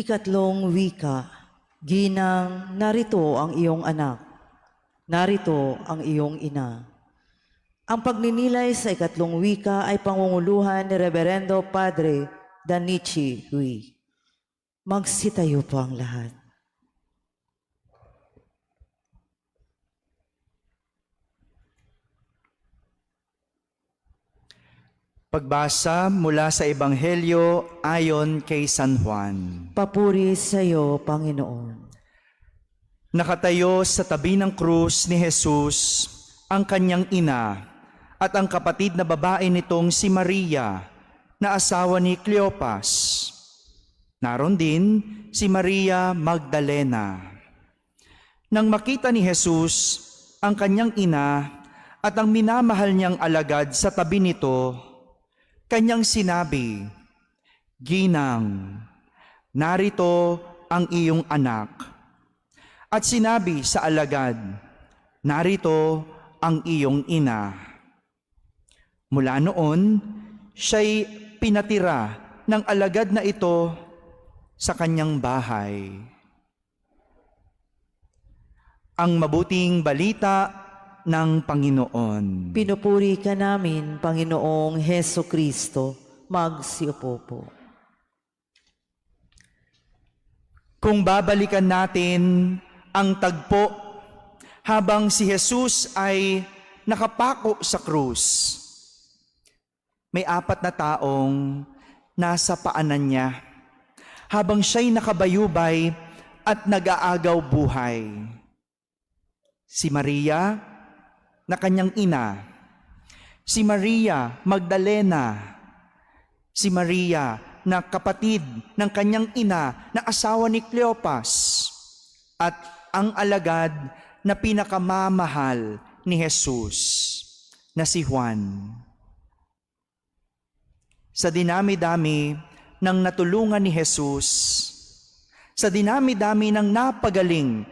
Ikatlong wika, Ginang, narito ang iyong anak. Narito ang iyong ina. Ang pagninilay sa ikatlong wika ay pangunguluhan ni Reverendo Padre Danichi Hui. Magsitayo po ang lahat. Pagbasa mula sa Ebanghelyo ayon kay San Juan. Papuri sa iyo, Panginoon. Nakatayo sa tabi ng krus ni Jesus ang kanyang ina at ang kapatid na babae nitong si Maria na asawa ni Cleopas. Naroon din si Maria Magdalena. Nang makita ni Jesus ang kanyang ina at ang minamahal niyang alagad sa tabi nito, kanyang sinabi, Ginang, narito ang iyong anak. At sinabi sa alagad, narito ang iyong ina. Mula noon, siya'y pinatira ng alagad na ito sa kanyang bahay. Ang mabuting balita ng Panginoon. Pinupuri ka namin, Panginoong Heso Kristo. Magsiupo po. Kung babalikan natin ang tagpo habang si Jesus ay nakapako sa krus, may apat na taong nasa paanan niya habang siya'y nakabayubay at nag-aagaw buhay. Si Maria na kanyang ina, si Maria Magdalena, si Maria na kapatid ng kanyang ina na asawa ni Cleopas. At ang alagad na pinakamamahal ni Jesus na si Juan. Sa dinami-dami ng natulungan ni Jesus, sa dinami-dami ng napagaling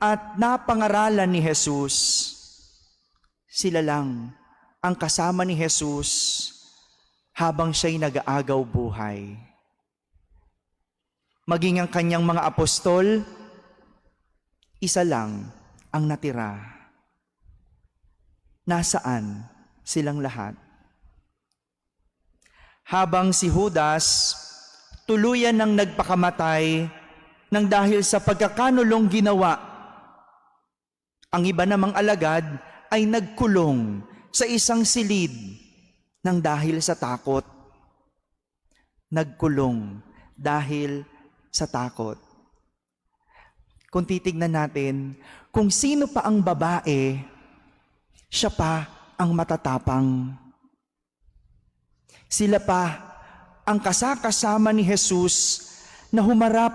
at napangaralan ni Jesus, sila lang ang kasama ni Jesus habang siya'y nag-aagaw buhay. Maging ang kanyang mga apostol, isa lang ang natira. Nasaan silang lahat? Habang si Judas, tuluyan ng nagpakamatay ng dahil sa pagkakanulong ginawa. Ang iba namang alagad ay nagkulong sa isang silid ng dahil sa takot. Nagkulong dahil sa takot. Kung titignan natin, kung sino pa ang babae, siya pa ang matatapang. Sila pa ang kasakasama ni Jesus na humarap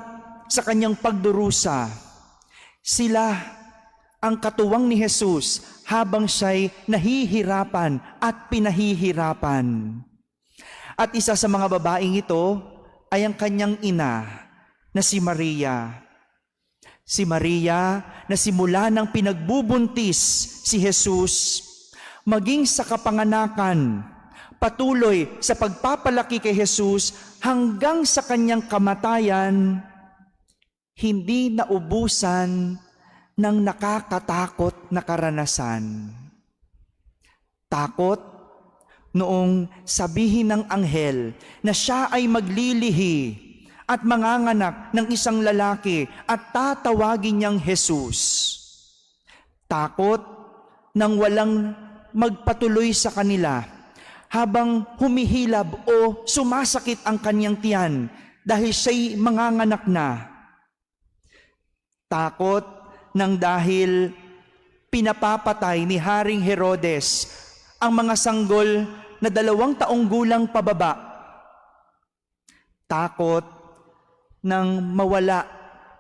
sa kanyang pagdurusa. Sila ang katuwang ni Jesus habang siya'y nahihirapan at pinahihirapan. At isa sa mga babaeng ito ay ang kanyang ina na si Maria. Si Maria na simula ng pinagbubuntis si Jesus, maging sa kapanganakan, patuloy sa pagpapalaki kay Jesus hanggang sa kanyang kamatayan, hindi naubusan ng nakakatakot na karanasan. Takot noong sabihin ng anghel na siya ay maglilihi at manganganak ng isang lalaki at tatawagin niyang Jesus. Takot nang walang magpatuloy sa kanila habang humihilab o sumasakit ang kanyang tiyan dahil siya'y manganganak na. Takot nang dahil pinapapatay ni Haring Herodes ang mga sanggol na dalawang taong gulang pababa. Takot nang mawala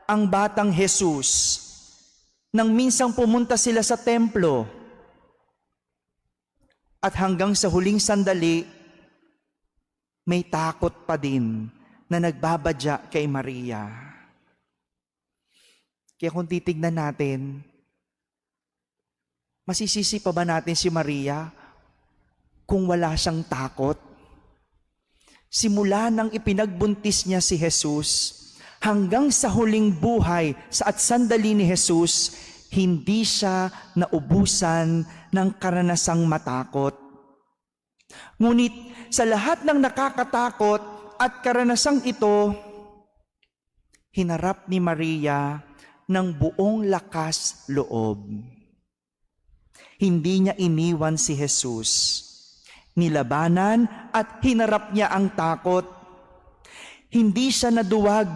ang batang Jesus nang minsang pumunta sila sa templo at hanggang sa huling sandali, may takot pa din na nagbabadya kay Maria. Kaya kung titignan natin, masisisi pa ba natin si Maria kung wala siyang takot? Simula nang ipinagbuntis niya si Jesus hanggang sa huling buhay sa at sandali ni Jesus, hindi siya naubusan ng karanasang matakot. Ngunit sa lahat ng nakakatakot at karanasang ito, hinarap ni Maria ng buong lakas loob. Hindi niya iniwan si Jesus. Nilabanan at hinarap niya ang takot. Hindi siya naduwag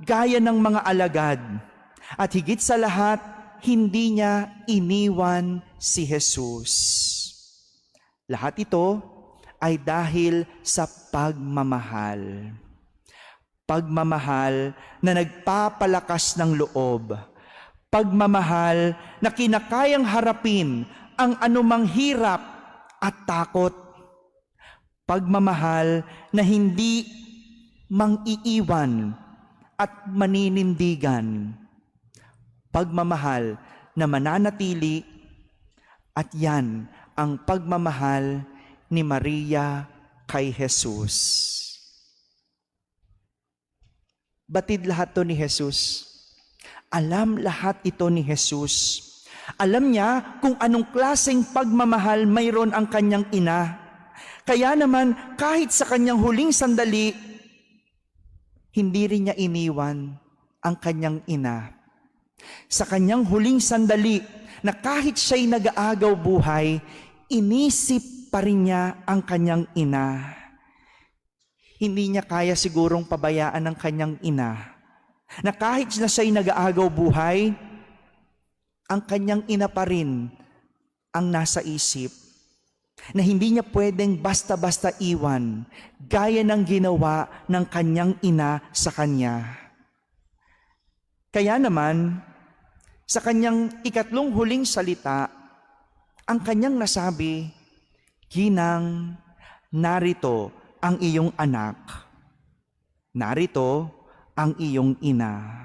gaya ng mga alagad. At higit sa lahat, hindi niya iniwan si Jesus. Lahat ito ay dahil sa pagmamahal. Pagmamahal na nagpapalakas ng loob. Pagmamahal na kinakayang harapin ang anumang hirap at takot. Pagmamahal na hindi mang-iiwan at maninindigan. Pagmamahal na mananatili at yan ang pagmamahal ni Maria kay Jesus. Batid lahat to ni Jesus. Alam lahat ito ni Jesus. Alam niya kung anong klaseng pagmamahal mayroon ang kanyang ina. Kaya naman, kahit sa kanyang huling sandali, hindi rin niya iniwan ang kanyang ina. Sa kanyang huling sandali, na kahit siya'y nag-aagaw buhay, inisip pa rin niya ang kanyang ina. Hindi niya kaya sigurong pabayaan ng kanyang ina. Na kahit na siya'y nag-aagaw buhay, ang kanyang ina pa rin ang nasa isip. Na hindi niya pwedeng basta-basta iwan, gaya ng ginawa ng kanyang ina sa kanya. Kaya naman, sa kanyang ikatlong huling salita, ang kanyang nasabi, Ginang, narito ang iyong anak. Narito ang iyong ina.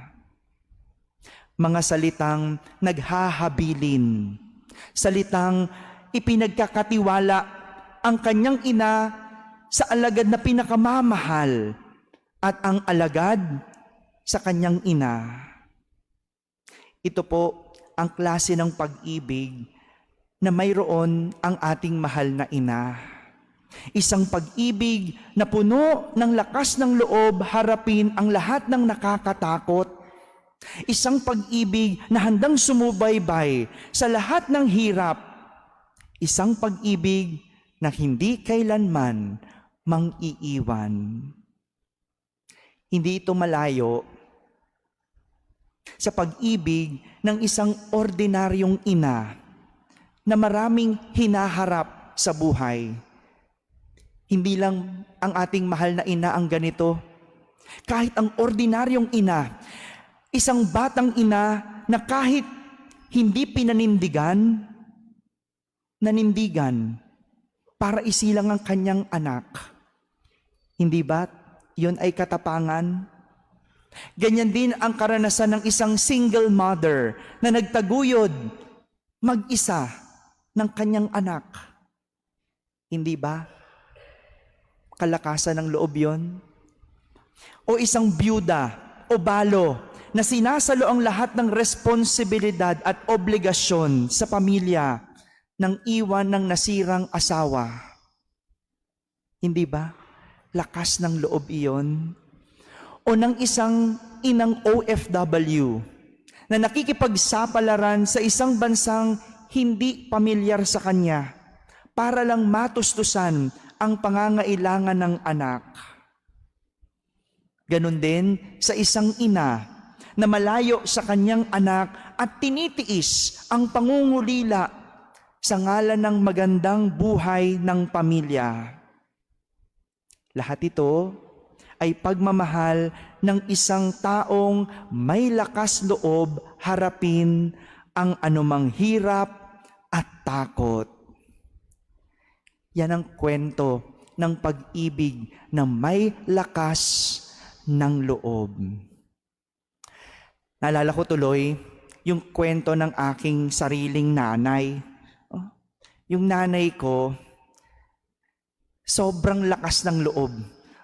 Mga salitang naghahabilin, salitang ipinagkakatiwala ang kanyang ina sa alagad na pinakamamahal at ang alagad sa kanyang ina. Ito po ang klase ng pag-ibig na mayroon ang ating mahal na ina. Isang pag-ibig na puno ng lakas ng loob harapin ang lahat ng nakakatakot. Isang pag-ibig na handang sumubaybay sa lahat ng hirap. Isang pag-ibig na hindi kailanman mang-iiwan. Hindi ito malayo sa pag-ibig ng isang ordinaryong ina na maraming hinaharap sa buhay. Hindi lang ang ating mahal na ina ang ganito. Kahit ang ordinaryong ina, isang batang ina na kahit hindi pinanindigan, nanindigan para isilang ang kanyang anak. Hindi ba yun ay katapangan? Ganyan din ang karanasan ng isang single mother na nagtaguyod mag-isa ng kanyang anak. Hindi ba? Kalakasan ng loob yon? O isang byuda o balo na sinasalo ang lahat ng responsibilidad at obligasyon sa pamilya ng iwan ng nasirang asawa. Hindi ba? Lakas ng loob iyon o ng isang inang OFW na nakikipagsapalaran sa isang bansang hindi pamilyar sa kanya para lang matustusan ang pangangailangan ng anak. Ganon din sa isang ina na malayo sa kanyang anak at tinitiis ang pangungulila sa ngalan ng magandang buhay ng pamilya. Lahat ito ay pagmamahal ng isang taong may lakas loob harapin ang anumang hirap at takot. Yan ang kwento ng pag-ibig na may lakas ng loob. Naalala ko tuloy yung kwento ng aking sariling nanay. Oh, Yung nanay ko, sobrang lakas ng loob.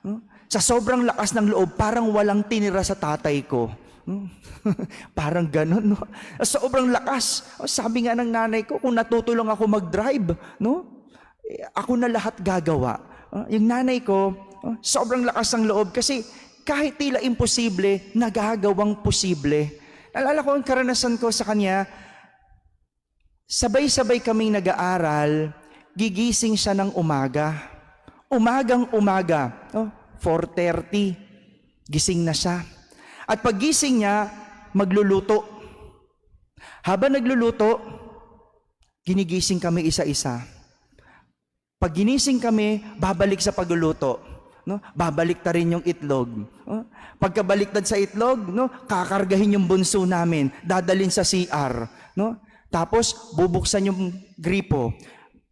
Oh, Sa sobrang lakas ng loob, parang walang tinira sa tatay ko. Hmm? parang ganun, no? Sobrang lakas. Sabi nga ng nanay ko, kung natutulong ako mag-drive, no? Ako na lahat gagawa. Ah, Yung nanay ko, ah, sobrang lakas ng loob kasi kahit tila imposible, nagagawang posible. Nalala ko ang karanasan ko sa kanya, sabay-sabay kaming nag-aaral, gigising siya ng umaga. Umagang umaga, oh, 4.30, gising na siya. At paggising niya, magluluto. Habang nagluluto, ginigising kami isa-isa. Pag ginising kami, babalik sa pagluluto. No? Babalik ta rin yung itlog. No? Pagkabaliktad sa itlog, no? kakargahin yung bunso namin, dadalin sa CR. No? Tapos, bubuksan yung gripo.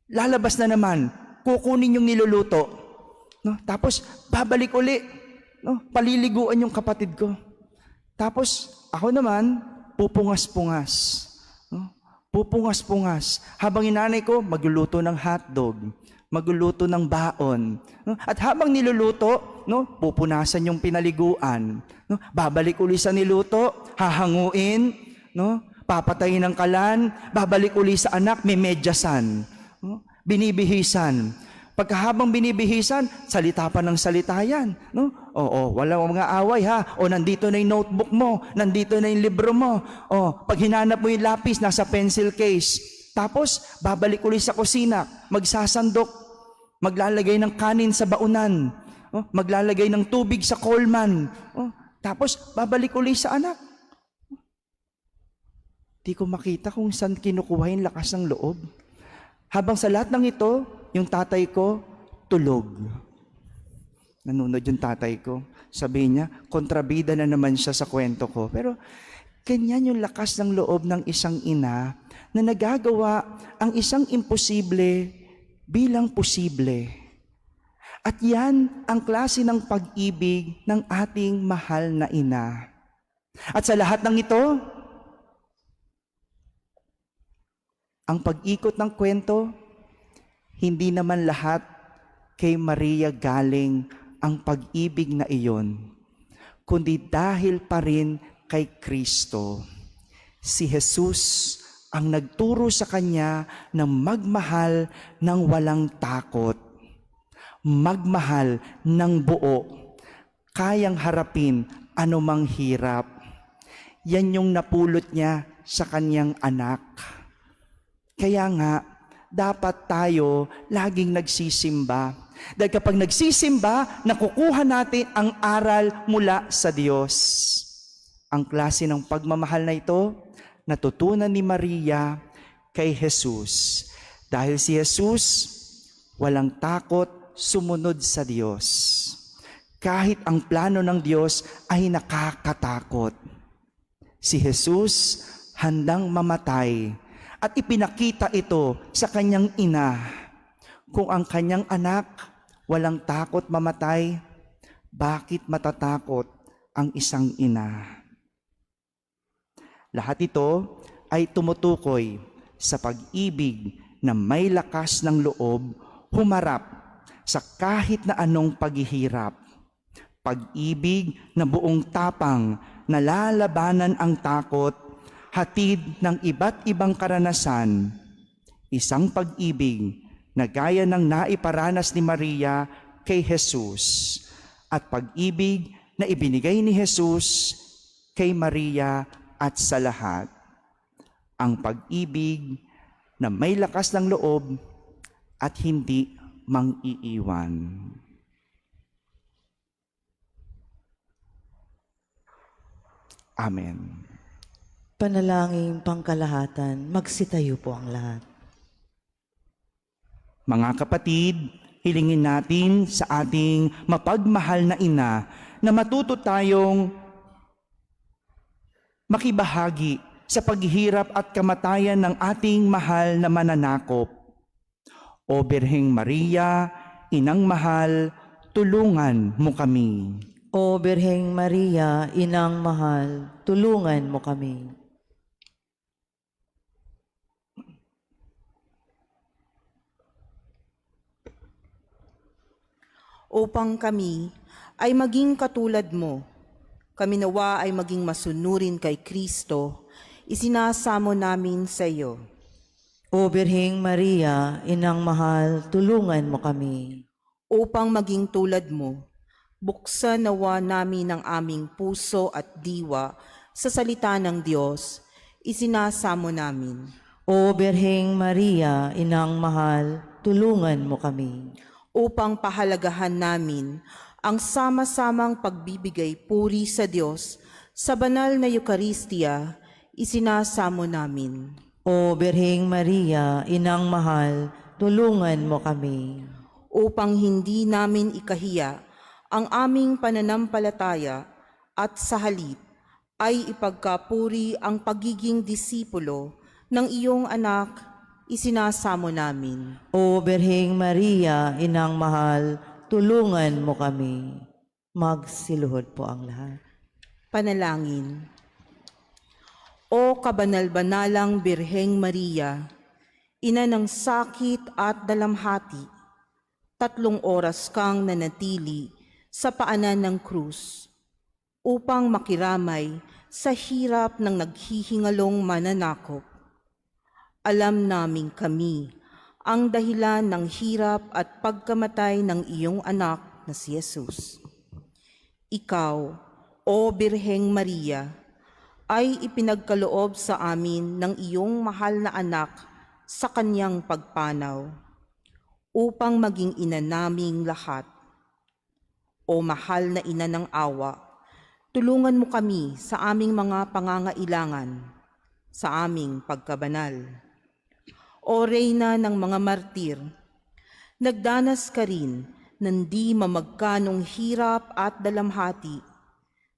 Lalabas na naman, kukunin yung niluluto. No? Tapos, babalik uli. No? Paliliguan yung kapatid ko. Tapos, ako naman, pupungas-pungas. No? Pupungas-pungas. Habang inanay ko, magluluto ng hotdog. Magluluto ng baon. No? At habang niluluto, no, pupunasan yung pinaliguan. No? Babalik uli sa niluto, hahanguin, no? papatayin ng kalan, babalik uli sa anak, may medyasan. No? Binibihisan. Pagkahabang binibihisan, salita pa ng salita yan. No? Oo, wala mga away ha. O nandito na yung notebook mo, nandito na yung libro mo. O, pag hinanap mo yung lapis, nasa pencil case. Tapos, babalik uli sa kusina, magsasandok, maglalagay ng kanin sa baunan, o, maglalagay ng tubig sa coleman. O, tapos, babalik uli sa anak. Di ko makita kung saan kinukuha yung lakas ng loob. Habang sa lahat ng ito, yung tatay ko, tulog. Nanonood yung tatay ko. Sabi niya, kontrabida na naman siya sa kwento ko. Pero ganyan yung lakas ng loob ng isang ina na nagagawa ang isang imposible bilang posible. At yan ang klase ng pag-ibig ng ating mahal na ina. At sa lahat ng ito, ang pag-ikot ng kwento, hindi naman lahat kay Maria galing ang pag-ibig na iyon, kundi dahil pa rin kay Kristo. Si Jesus ang nagturo sa kanya ng magmahal ng walang takot, magmahal ng buo, kayang harapin anumang hirap. Yan yung napulot niya sa kanyang anak. Kaya nga, dapat tayo laging nagsisimba. Dahil kapag nagsisimba, nakukuha natin ang aral mula sa Diyos. Ang klase ng pagmamahal na ito, natutunan ni Maria kay Jesus. Dahil si Jesus, walang takot sumunod sa Diyos. Kahit ang plano ng Diyos ay nakakatakot. Si Jesus handang mamatay at ipinakita ito sa kanyang ina. Kung ang kanyang anak walang takot mamatay, bakit matatakot ang isang ina? Lahat ito ay tumutukoy sa pag-ibig na may lakas ng loob humarap sa kahit na anong paghihirap. Pag-ibig na buong tapang na lalabanan ang takot hatid ng iba't ibang karanasan, isang pag-ibig na gaya ng naiparanas ni Maria kay Jesus at pag-ibig na ibinigay ni Jesus kay Maria at sa lahat. Ang pag-ibig na may lakas ng loob at hindi mang-iiwan. Amen. Panalangin pangkalahatan, magsitayo po ang lahat. Mga kapatid, hilingin natin sa ating mapagmahal na ina na matuto tayong makibahagi sa paghihirap at kamatayan ng ating mahal na mananakop. O Birheng Maria, Inang Mahal, tulungan mo kami. O Birheng Maria, Inang Mahal, tulungan mo kami. upang kami ay maging katulad mo. Kami nawa ay maging masunurin kay Kristo, isinasamo namin sa iyo. O Birhing Maria, Inang Mahal, tulungan mo kami. Upang maging tulad mo, buksan nawa namin ang aming puso at diwa sa salita ng Diyos, isinasamo namin. O Birhing Maria, Inang Mahal, tulungan mo kami. upang pahalagahan namin ang sama-samang pagbibigay puri sa Diyos sa banal na Eukaristiya, isinasamo namin. O Birhing Maria, Inang Mahal, tulungan mo kami. Upang hindi namin ikahiya ang aming pananampalataya at sa halip ay ipagkapuri ang pagiging disipulo ng iyong anak, isinasamo namin. O Birhing Maria, Inang Mahal, tulungan mo kami. Magsiluhod po ang lahat. Panalangin. O kabanal-banalang Birheng Maria, ina ng sakit at dalamhati, tatlong oras kang nanatili sa paanan ng krus upang makiramay sa hirap ng naghihingalong mananakop. Alam naming kami ang dahilan ng hirap at pagkamatay ng iyong anak na si Jesus. Ikaw, O Birheng Maria, ay ipinagkaloob sa amin ng iyong mahal na anak sa kanyang pagpanaw, upang maging ina naming lahat. O mahal na ina ng awa, tulungan mo kami sa aming mga pangangailangan, sa aming pagkabanal. O Reyna ng mga martir, nagdanas ka rin ng di mamagkanong hirap at dalamhati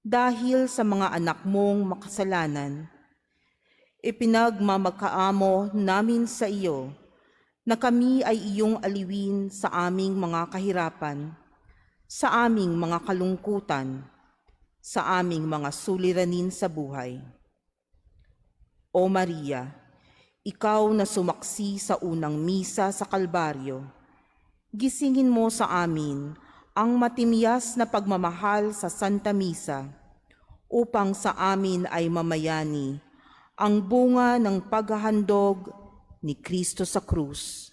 dahil sa mga anak mong makasalanan. Ipinagmamakaamo namin sa iyo na kami ay iyong aliwin sa aming mga kahirapan, sa aming mga kalungkutan, sa aming mga suliranin sa buhay. O Maria, ikaw na sumaksi sa unang misa sa Kalbaryo, gisingin mo sa amin ang matimyas na pagmamahal sa Santa Misa upang sa amin ay mamayani ang bunga ng paghahandog ni Kristo sa krus.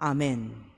Amen.